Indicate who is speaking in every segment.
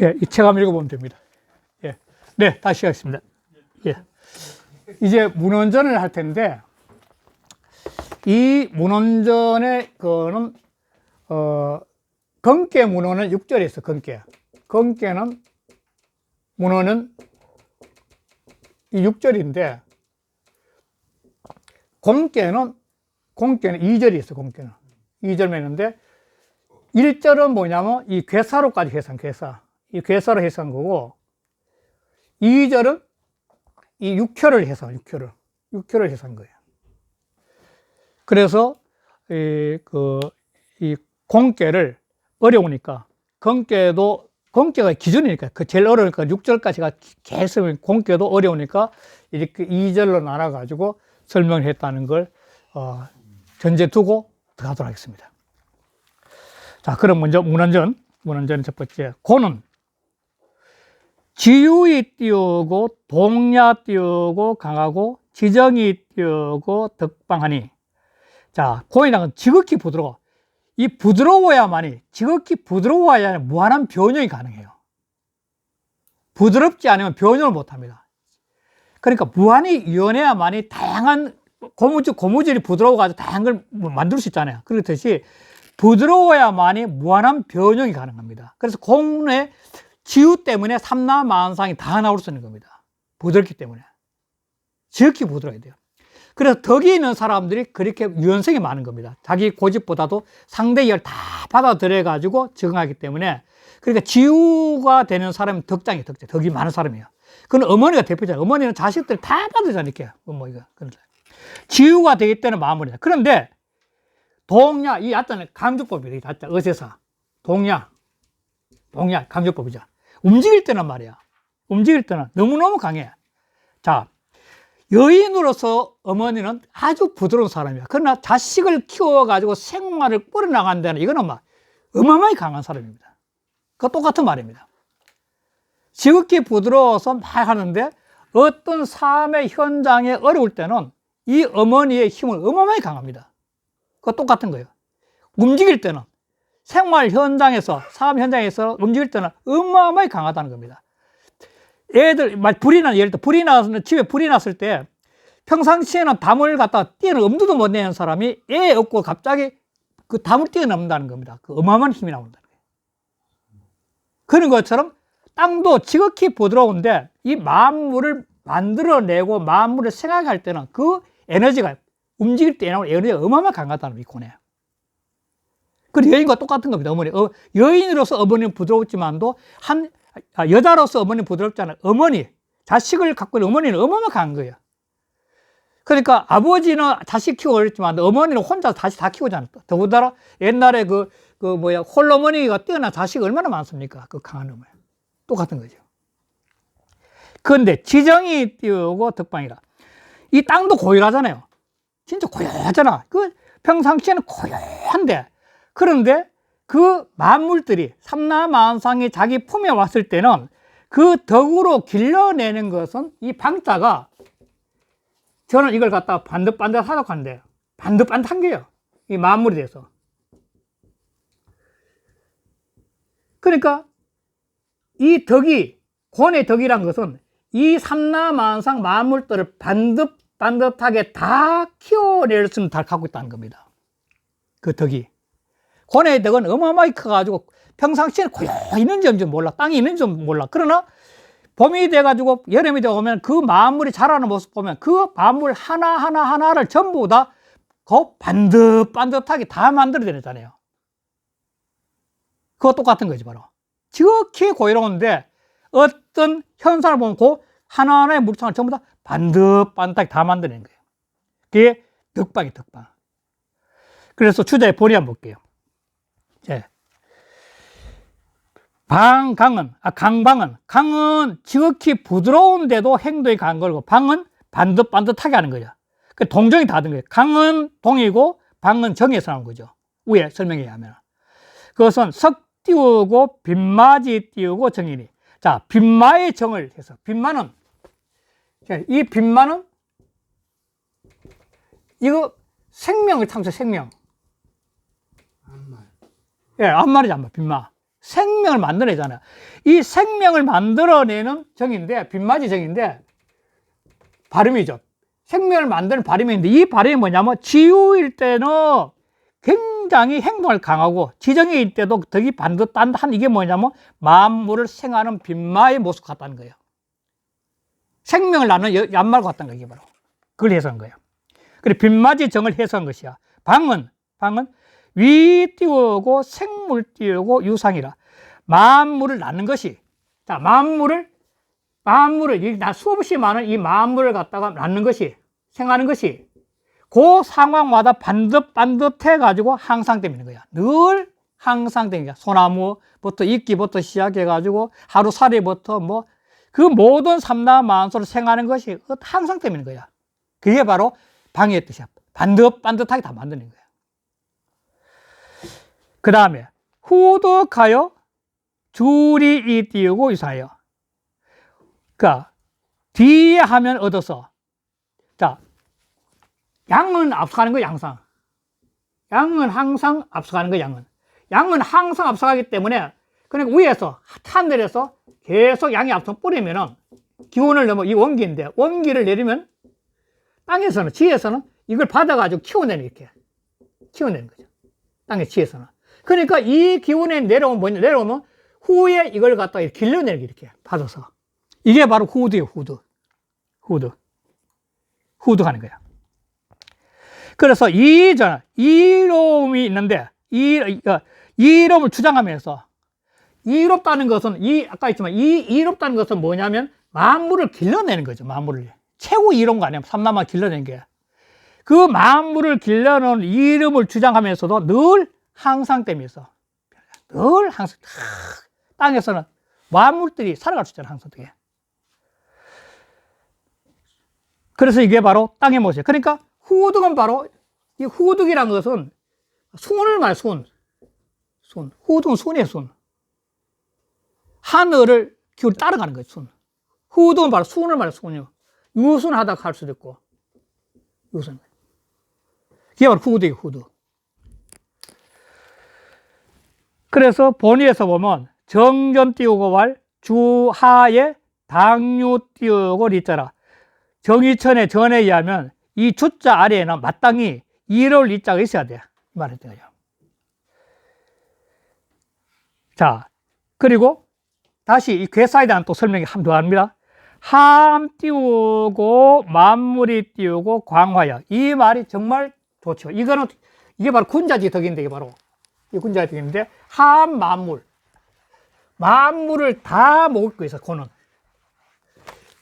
Speaker 1: 예, 이 책 한번 읽어보면 됩니다. 예. 네, 다시 하겠습니다. 예. 이제 문헌전을 할 텐데, 이 문헌전의 거는, 어, 건계 문헌은 6절에 있어, 건계. 건계는, 문헌은 이 6절인데, 공계는, 공계는 2절이 있어, 공계는. 2절만 있는데, 1절은 뭐냐면, 이 괴사로까지 해산, 괴사. 이 괴사로 해산 거고, 2절은 이 6효를 해산, 6효를. 6효를 해산 거예요. 그래서, 이, 그, 이 공계를 어려우니까, 공계도, 공계가 기준이니까, 그 제일 어려우니까 6절까지가 계속 공계도 어려우니까 이렇게 2절로 나눠 가지고 설명을 했다는 걸, 어, 전제 두고 들어가도록 하겠습니다. 자, 그럼 먼저 문헌전, 문헌전 첫 번째. 고는 지유이 띄우고 동야 띄우고 강하고 지정이 띄우고 덕방하니. 자 고인왕은 지극히 부드러워. 이 부드러워야만이 지극히 부드러워야 무한한 변형이 가능해요. 부드럽지 않으면 변형을 못합니다. 그러니까 무한히 유연해야만이 다양한 고무줄, 고무줄이 부드러워가지고 다양한 걸 만들 수 있잖아요. 그렇듯이 부드러워야만이 무한한 변형이 가능합니다 그래서 공의 지우 때문에 삼라만상이 다 나올 수 있는 겁니다. 부드럽기 때문에. 지극히 부드러워야 돼요. 그래서 덕이 있는 사람들이 그렇게 유연성이 많은 겁니다. 자기 고집보다도 상대 열다 받아들여가지고 적응하기 때문에 그러니까 지우가 되는 사람이 덕장이 덕장, 덕이 많은 사람이에요. 그건 어머니가 대표잖아요. 어머니는 자식들 다 받으잖아요. 어머니가. 그러니까. 지우가 되기 때문에 마무리다. 그런데 동야, 이 얕자는 감주법이에요. 얕자, 어세사. 동야. 동야, 감주법이죠. 움직일 때는 말이야. 움직일 때는 너무너무 강해. 자, 여인으로서 어머니는 아주 부드러운 사람이야. 그러나 자식을 키워가지고 생활을 꾸려나가는 데는 이거는 막 어마어마하게 강한 사람입니다. 그 똑같은 말입니다. 지극히 부드러워서 막 하는데 어떤 삶의 현장에 어려울 때는 이 어머니의 힘을 어마어마하게 강합니다. 그 똑같은 거예요. 움직일 때는 생활 현장에서, 사업 현장에서 움직일 때는 어마어마하게 강하다는 겁니다. 애들, 막 불이 나, 예를 들어 불이 나서, 집에 불이 났을 때 평상시에는 담을 갖다 뛰어넘, 엄두도 못 내는 사람이 애 없고 갑자기 그 담을 뛰어넘는다는 겁니다. 그 어마어마한 힘이 나온다는 거예요. 그런 것처럼 땅도 지극히 부드러운데 이 만물을 만들어내고 만물을 생각할 때는 그 에너지가 움직일 때 나오는 에너지가 어마어마하게 강하다는 이코네요. 그 여인과 똑같은 겁니다. 어머니. 어, 여인으로서 어머니는 부드럽지만도 한 아, 여자로서 어머니는 부드럽잖아요. 어머니 자식을 갖고 있는 어머니는 어마어마하게 강한 거예요. 그러니까 아버지는 자식 키우고 그랬지만 어머니는 혼자 다시 다 키우잖아요. 더군다나 옛날에 그, 그 뭐야, 홀어머니가 뛰어난 자식이 얼마나 많습니까? 그 강한 어머니. 똑같은 거죠. 그런데 지정이 띄우고 덕방이라. 이 땅도 고요하잖아요. 진짜 고요하잖아. 그 평상시에는 고요한데 그런데 그 만물들이 삼라만상이 자기 품에 왔을 때는 그 덕으로 길러내는 것은 이 방자가 저는 이걸 갖다 반듯반듯 하덕한데 반듯반듯한 게요. 이 만물이 돼서. 그러니까 이 덕이 권의 덕이란 것은 이 삼라만상 만물들을 반듯 반듯하게 다 키워낼 수는 다 갖고 있다는 겁니다. 그 덕이. 권의 덕은 어마어마하게 커가지고 평상시에는 고요 있는지 없는지 몰라. 땅이 있는지 몰라. 그러나 봄이 돼가지고 여름이 되면 그 만물이 자라는 모습 보면 그 만물 하나하나 하나를 전부 다 그 반듯반듯하게 다 만들어내잖아요. 그거 똑같은 거지, 바로. 지극히 고요로운데 어떤 현상을 보면 그 하나하나의 물창을 전부 다 반듯반듯하게 다 만들어낸 거예요. 그게 덕방이 덕방. 그래서 주제의 본의 한번 볼게요. 예. 방 강은, 아, 강방은, 강은 지극히 부드러운데도 행동이 강한 거고, 방은 반듯반듯하게 하는 거죠. 그 동정이 다른 거예요. 강은 동이고, 방은 정에서 나온 거죠. 위에 설명에 하면. 그것은 석 띄우고, 빈마지 띄우고, 정이니. 자, 빈마의 정을 해서, 빈마는, 이 빈마는, 이거 생명을 탐사, 생명. 예, 안 말이지, 안 말, 빈마. 생명을 만들어내잖아요. 이 생명을 만들어내는 정인데, 빈마지 정인데, 발음이죠. 생명을 만드는 발음인데, 이 발음이 뭐냐면, 지우일 때는 굉장히 행동을 강하고, 지정일 때도 덕이 반듯한 이게 뭐냐면, 만물을 생하는 빈마의 모습 같다는 거예요. 생명을 낳는 얀말 같다는 거예요, 바로. 그걸 해석한 거예요. 그래, 빈마지 정을 해석한 것이야. 방은, 방은 위 띄우고 생물 띄우고 유상이라. 만물을 낳는 것이. 자, 만물을, 만물을, 이, 나 수없이 많은 이 만물을 갖다가 낳는 것이, 생하는 것이, 그 상황마다 반듯, 반듯해가지고 항상 되는 거야. 늘 항상 되는 거야. 소나무부터 이끼부터 시작해가지고 하루살이부터 뭐, 그 모든 삼라만소를 생하는 것이 항상 되는 거야. 그게 바로 방해의 뜻이야. 반듯, 반듯하게 다 만드는 거야. 그 다음에 후덕하여 줄이 이 띄우고 유사하여 그니까 뒤에 하면 얻어서 자 양은 앞서가는 거 양상 양은 항상 앞서가는 거 양은 양은 항상 앞서가기 때문에 그러니까 위에서 하늘에서 계속 양이 앞서 뿌리면은 기온을 넘어 이 원기인데 원기를 내리면 땅에서는 지에서는 이걸 받아가지고 키워내는 이렇게 키워내는 거죠 땅의 지에서는 그러니까 이 기운에 내려오면 뭐냐, 내려오면 후에 이걸 갖다가 이렇게 길러내기 이렇게 받아서. 이게 바로 후드예요, 후드. 후드. 후드 하는 거야. 그래서 이, 저, 이름이 있는데, 이, 어, 이름을 주장하면서, 이롭다는 것은, 이, 아까 했지만, 이, 이롭다는 것은 뭐냐면, 만물을 길러내는 거죠, 만물을. 최고 이론가 아니야. 삼남만 길러내는 게. 그 만물을 길러내는 이름을 주장하면서도 늘 항상 댐에서 늘 항상 땅에서는 만물들이 살아갈 수 있잖아요. 항상 되게. 그래서 이게 바로 땅의 모습이에요. 그러니까 후득은 바로 이 후득이라는 것은 순을 말 순. 순. 후득은 순이에요, 순. 하늘을 기울이 따라가는 거죠, 순. 후득은 바로 순을 말 순이요. 유순하다 할 수도 있고, 유순. 이게 바로 후득이에요, 후득. 그래서 본의에서 보면 정전 띄우고 말, 주하에 당류 띄우고 리자라. 정의천의 전에 의하면 이 주자 아래에는 마땅히 이를 이자가 있어야 돼. 이 말했던 거죠. 자, 그리고 다시 이 괴사에 대한 또 설명이 한 더 합니다. 함 띄우고 만물이 띄우고 광화야. 이 말이 정말 좋죠. 이거는 이게 바로 군자지 덕인데 이게 바로 이 군자가 되겠는데 한 만물 만물을 다 먹고 있어 고는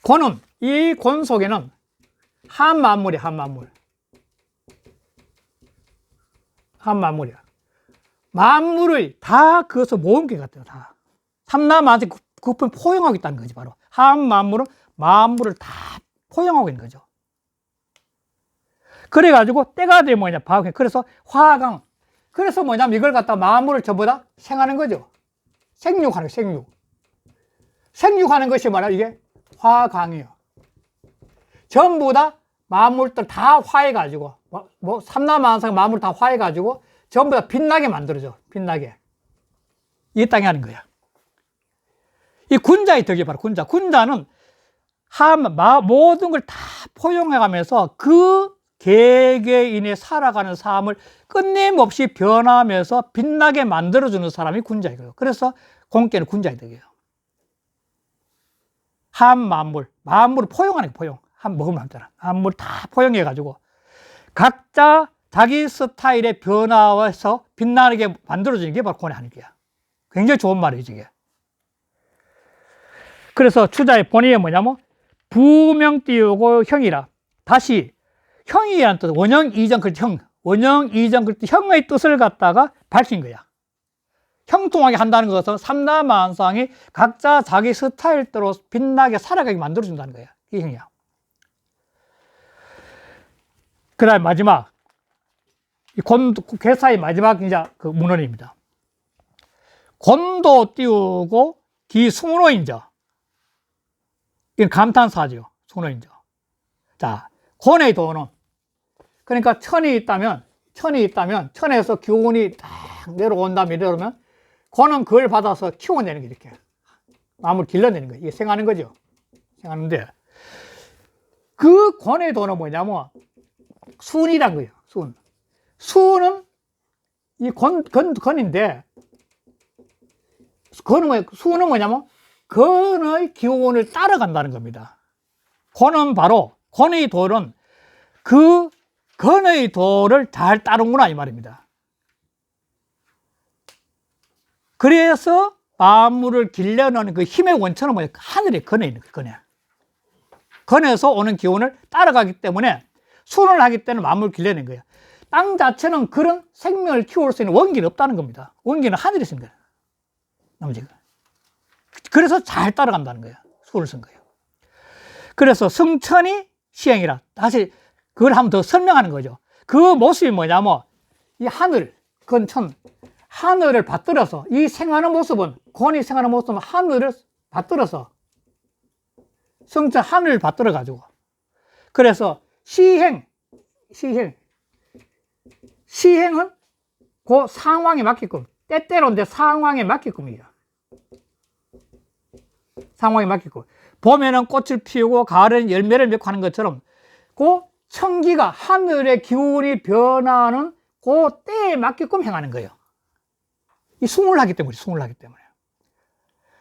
Speaker 1: 고는 이곤 속에는 한 만물이 한 만물 한 만물이야 만물을 다 그것을 모은 게 같아요 다 삼남한테 그분 포용하고 있다는 거지 바로 한 만물은 만물을 다 포용하고 있는 거죠 그래가지고 때가 되면 뭐냐 바로 그래서 화강 그래서 뭐냐면 이걸 갖다 만물을 전부 다 생하는 거죠. 생육하는 거, 생육. 생육하는 것이 뭐냐 이게 화강이에요. 전부 다 만물들 다 화해가지고 뭐, 뭐 삼라만상 만물 다 화해가지고 전부 다 빛나게 만들어져. 빛나게. 이 땅에 하는 거야. 이 군자의 덕이 바로 군자. 군자는 한, 모든 걸 다 포용해가면서 그 개개인이 살아가는 삶을 끝냄없이 변하면서 빛나게 만들어주는 사람이 군자이고요. 그래서 공께는 군자이 되게요. 한 만물, 만물을 포용하는 게 포용. 한 먹으면 하잖아. 만물 다 포용해가지고 각자 자기 스타일의 변화에서 빛나게 만들어주는 게 바로 권의 하는 게야. 굉장히 좋은 말이지, 이게. 그래서 추자의 본의가 뭐냐면 부명 띄우고 형이라. 다시 형이라는 뜻, 원형 이전 그때 형, 원형 이전 그때 형의 뜻을 갖다가 밝힌 거야. 형통하게 한다는 것은 삼라만상이 각자 자기 스타일대로 빛나게 살아가게 만들어준다는 거야. 이 형이야. 그 다음 마지막. 이 곤, 괴사의 마지막 이제 그 문헌입니다. 곤도 띄우고 기 수문호인저. 이건 감탄사죠. 수문호인저. 자, 곤의 도는 그러니까 천이 있다면 천이 있다면 천에서 교훈이 딱쫙 내려온 다음에 내려오면 권은 그걸 받아서 키워내는 게 이렇게 나무를 길러내는 거예요. 이게 생하는 거죠. 생하는데 그 권의 도는 뭐냐면 순이란 거예요. 순. 순은 이 권, 건, 건인데 건은 뭐예요? 순은 뭐냐면 건의 기운을 따라간다는 겁니다. 권은 바로 권의 돌은 그 건의 돌을 잘 따르구나 이 말입니다. 그래서 만물을 길려놓는 그 힘의 원천은 뭐예요? 하늘에 건에 있는. 건에. 건에서 오는 기운을 따라가기 때문에 순을 하기 때문에 만물을 길려낸 거예요. 땅 자체는 그런 생명을 키울 수 있는 원기는 없다는 겁니다. 원기는 하늘에 거예요. 남지가. 그래서 잘 따라간다는 거예요. 수를 쓴 거예요. 그래서 성천이 시행이라. 다시 그걸 한번 더 설명하는 거죠. 그 모습이 뭐냐면 이 하늘, 건천, 하늘을 받들어서 이 생하는 모습은 권이 생하는 모습은 하늘을 받들어서 성천 하늘을 받들어 가지고 그래서 시행, 시행, 시행은 그 상황에 맞게끔 때때로인데 상황에 맞게끔이에요. 상황에 맞게끔 봄에는 꽃을 피우고 가을에는 열매를 맺고 하는 것처럼 그 청기가 하늘의 기운이 변하는 그 때에 맞게끔 행하는 거예요. 이 숭을 하기 때문에 숭을 하기 때문에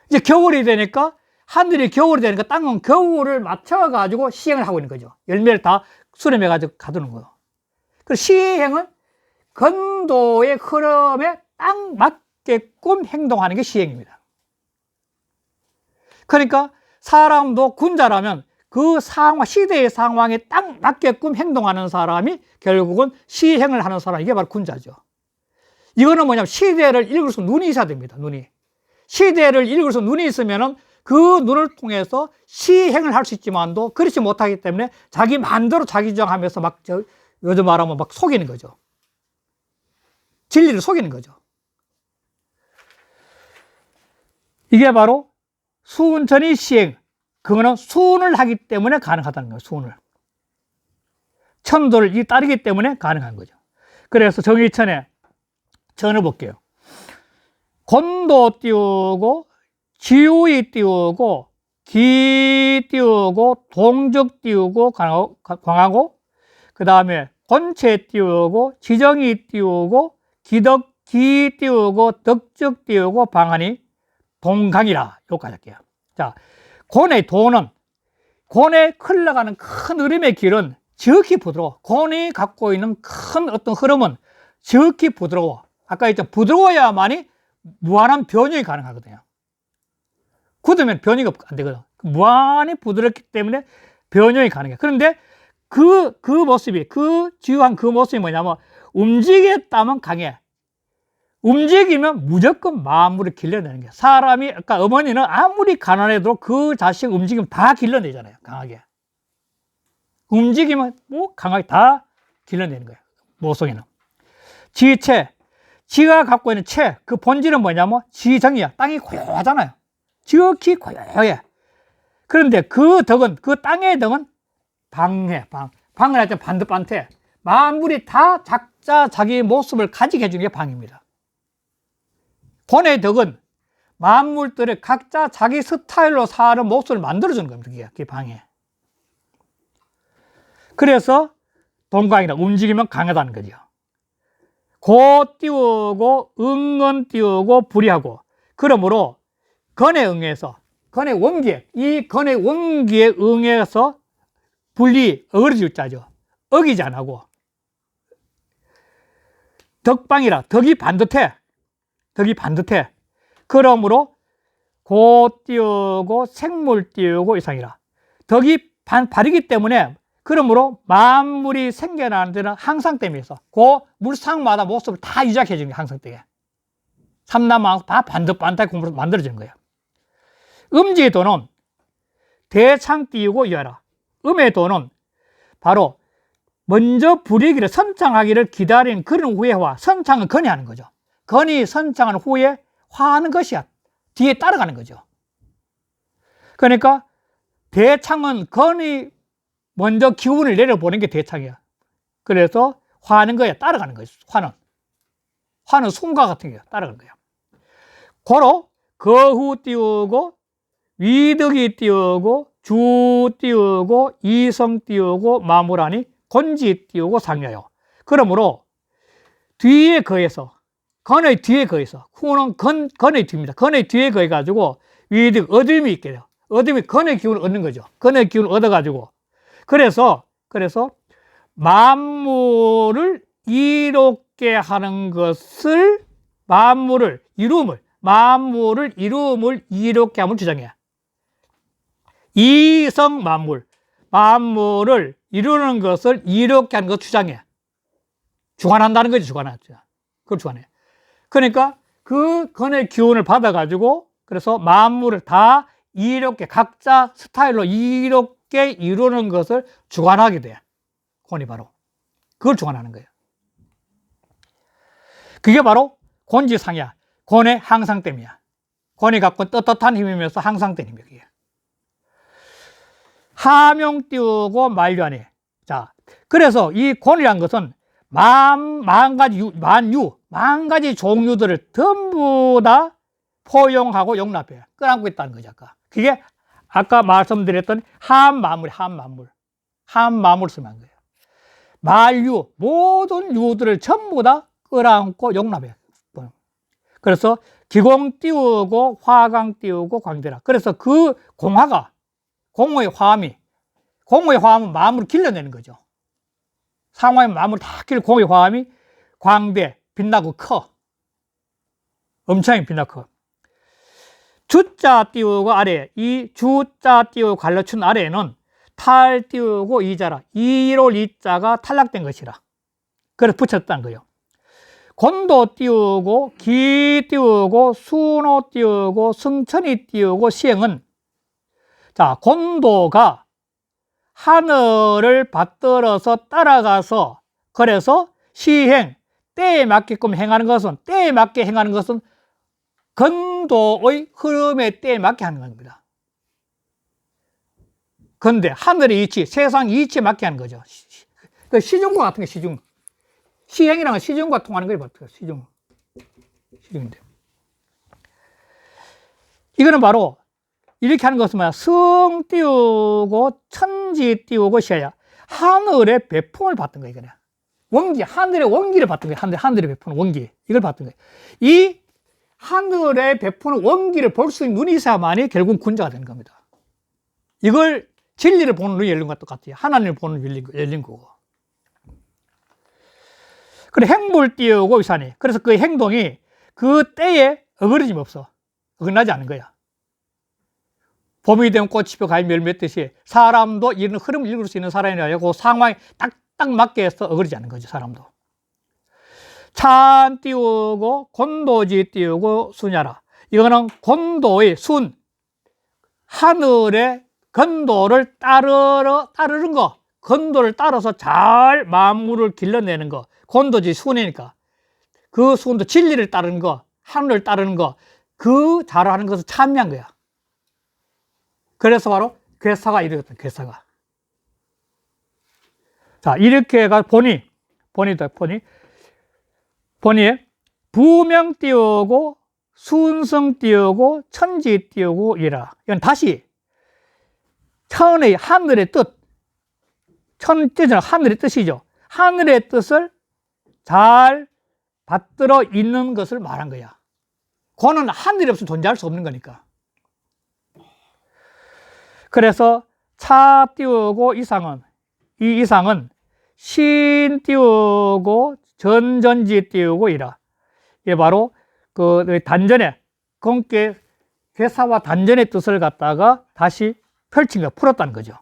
Speaker 1: 이제 겨울이 되니까 하늘이 겨울이 되니까 땅은 겨울을 맞춰 가지고 시행을 하고 있는 거죠. 열매를 다 수렴해 가지고 가두는 거예요. 그 시행은 건도의 흐름에 딱 맞게끔 행동하는 게 시행입니다. 그러니까 사람도 군자라면 그 상황, 시대의 상황에 딱 맞게끔 행동하는 사람이 결국은 시행을 하는 사람, 이게 바로 군자죠. 이거는 뭐냐면 시대를 읽을 수 눈이 있어야 됩니다, 눈이. 시대를 읽을 수 눈이 있으면은 그 눈을 통해서 시행을 할 수 있지만도 그렇지 못하기 때문에 자기 마음대로 자기 주장하면서 막 저, 요즘 말하면 막 속이는 거죠. 진리를 속이는 거죠. 이게 바로 수운천이 시행. 그거는 수운을 하기 때문에 가능하다는 거예요. 수운을. 천도를 이 따르기 때문에 가능한 거죠. 그래서 정의천에 천을 볼게요. 곤도 띄우고 지우이 띄우고 기 띄우고 동적 띄우고 광하고 그 다음에 권체 띄우고 지정이 띄우고 기덕 기 띄우고 덕적 띄우고 방안이 동강이라 여기까지 할게요. 자, 권의 도는 권에 흘러가는 큰 흐름의 길은 지극히 부드러워. 권이 갖고 있는 큰 어떤 흐름은 지극히 부드러워. 아까 했죠. 부드러워야만이 무한한 변형이 가능하거든요. 굳으면 변이가 안 되거든. 무한히 부드럽기 때문에 변형이 가능해. 그런데 그, 그 모습이, 그 지유한 그 모습이 뭐냐면 움직였다면 강해. 움직이면 무조건 마음을 길러내는 거야. 사람이, 아까 어머니는 아무리 가난해도 그 자식 움직이면 다 길러내잖아요. 강하게. 움직이면 뭐 강하게 다 길러내는 거예요. 모성에는. 지체. 지가 갖고 있는 체, 그 본질은 뭐냐면 지정이야. 땅이 고요하잖아요. 지극히 고요해. 그런데 그 덕은, 그 땅의 덕은 방해, 방. 방을 할때 반듯반태. 만물이 다 작자 자기 모습을 가지게 해주는 게 방입니다. 본의 덕은 만물들의 각자 자기 스타일로 사는 모습을 만들어주는 겁니다. 그게, 그게 방해. 그래서 동강이라 움직이면 강하다는 거죠. 고 띄우고 응은 띄우고 불이하고 그러므로 건에 응해서 건의 원기에 이 건의 원기에 응해서 분리 어그러질 자죠. 어기지 안 하고 덕방이라 덕이 반듯해. 덕이 반듯해. 그러므로 고 띄우고 생물 띄우고 이상이라. 덕이 반, 바르기 때문에 그러므로 만물이 생겨나는 데는 항상 때문에 있어. 그 물상마다 모습을 다 유지해 주는 게 항상 때에. 삼남왕 다 반듯반듯 공부로 만들어지는 거예요. 음지의 도는 대창 띄우고 이하라. 음의 도는 바로 먼저 불이기를 선창하기를 기다린 그런 후에 화. 선창은 건이 하는 거죠. 건이 선창한 후에 화하는 것이야. 뒤에 따라가는 거죠. 그러니까 대창은 건이 먼저 기운을 내려보는 게 대창이야. 그래서 화하는 거야. 따라가는 거죠. 화는. 화는 숨과 같은 게 따라가는 거예요. 고로 거후 띄우고 위득이 띄우고 주 띄우고 이성 띄우고 마무라니 곤지 띄우고 상여요. 그러므로 뒤에 거해서 건의 뒤에 거해서 후는 건, 건의 뒤입니다. 건의 뒤에 거해 가지고 위득 얻음이 있게 돼요. 얻음이 건의 기운을 얻는 거죠. 건의 기운을 얻어 가지고 그래서 그래서 만물을 이롭게 하는 것을 만물을 이룸을 만물을 이룸을 이롭게 함을 주장해. 이성 만물 만물을 이루는 것을 이롭게 하는 것 주장해. 주관한다는 거지 주관하죠. 그걸 주관해. 그러니까 그 건의 기운을 받아가지고 그래서 만물을 다 이롭게 각자 스타일로 이롭게 이루는 것을 주관하게 돼. 권이 바로 그걸 주관하는 거예요. 그게 바로 권지상이야. 권의 항상됨이야. 권이 갖고 떳떳한 힘이면서 항상된 힘이야. 그게. 하명 띄우고 만류하니. 자, 그래서 이 권이란 것은 만, 만 가지, 유, 만유, 만 가지 종류들을 전부 다 포용하고 용납해요. 끌어안고 있다는 거죠, 아까. 그게 아까 말씀드렸던 한 마물, 한 마물. 한 마물 쓰면 한 거예요. 만유, 모든 유들을 전부 다 끌어안고 용납해요. 그래서 기공 띄우고 화강 띄우고 광대라. 그래서 그 공화가 공의 화음이 공의 화음은 마음을 길러내는 거죠. 상황의 마음을 다 길러 공의 화음이 광대 빛나고 커. 엄청 빛나고 커. 주자 띄우고 아래 이 주자 띄우고 갈라춘 아래에는 탈 띄우고 이자라 이로 이자가 탈락된 것이라. 그래서 붙였다는 거예요. 곤도 띄우고 기 띄우고 순호 띄우고 승천이 띄우고 시행은 자 곤도가 하늘을 받들어서 따라가서 그래서 시행 때에 맞게끔 행하는 것은 때에 맞게 행하는 것은 건도의 흐름에 때에 맞게 하는 겁니다. 근데 하늘의 이치, 세상 이치에 맞게 하는 거죠. 그 시중과 같은 게 시중. 시행이라는 건 시중과 통하는 거예요. 시중. 시중인데. 이거는 바로 이렇게 하는 것은 뭐야? 성 띄우고 천지 띄우고 시야. 하늘의 배품을 받던 거예요. 이거는. 원기, 하늘의 원기를 받던 거예요. 하늘, 하늘의 베푸는 원기. 이걸 받던 거예요. 이 하늘의 베푸는 원기를 볼 수 있는 눈이 있어야만이 결국 군자가 되는 겁니다. 이걸 진리를 보는 눈이 열린 것과 똑같아요. 하나님을 보는 열린, 열린 거고. 그래, 행물 띄우고 위산이. 그래서 그 행동이 그 때에 어그러짐 없어. 어긋나지 않은 거야. 봄이 되면 꽃이 피어 과일 멸맺듯이 사람도 이런 흐름을 읽을 수 있는 사람이라 고 상황에 딱 딱 맞게 해서 어그러지 않는 거죠, 사람도. 찬 띄우고 곤도지 띄우고 수냐라. 이거는 곤도의 순, 하늘의 건도를 따르러, 따르는 거, 건도를 따라서 잘 만물을 길러내는 거, 곤도지 순이니까. 그 순도 진리를 따르는 거, 하늘을 따르는 거, 그 잘하는 것을 참여한 거야. 그래서 바로 괴사가 이루어졌다, 괴사가. 자, 이렇게 해가 보니, 보니다, 보니, 보니, 부명 띄우고, 순성 띄우고, 천지 띄우고, 이라. 이건 다시, 천의 하늘의 뜻, 천 뜻은 하늘의 뜻이죠. 하늘의 뜻을 잘 받들어 있는 것을 말한 거야. 그는 하늘이 없으면 존재할 수 없는 거니까. 그래서 차 띄우고 이상은, 이 이상은 신 띄우고 전전지 띄우고 이라. 이게 바로 그 단전에, 공께 회사와 단전의 뜻을 갖다가 다시 펼친 거, 풀었다는 거죠.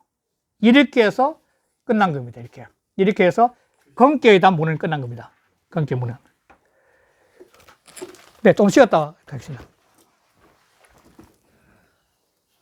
Speaker 1: 이렇게 해서 끝난 겁니다. 이렇게. 이렇게 해서 건계에 대한 문은 끝난 겁니다. 건계 문은. 네, 좀 쉬었다 가겠습니다.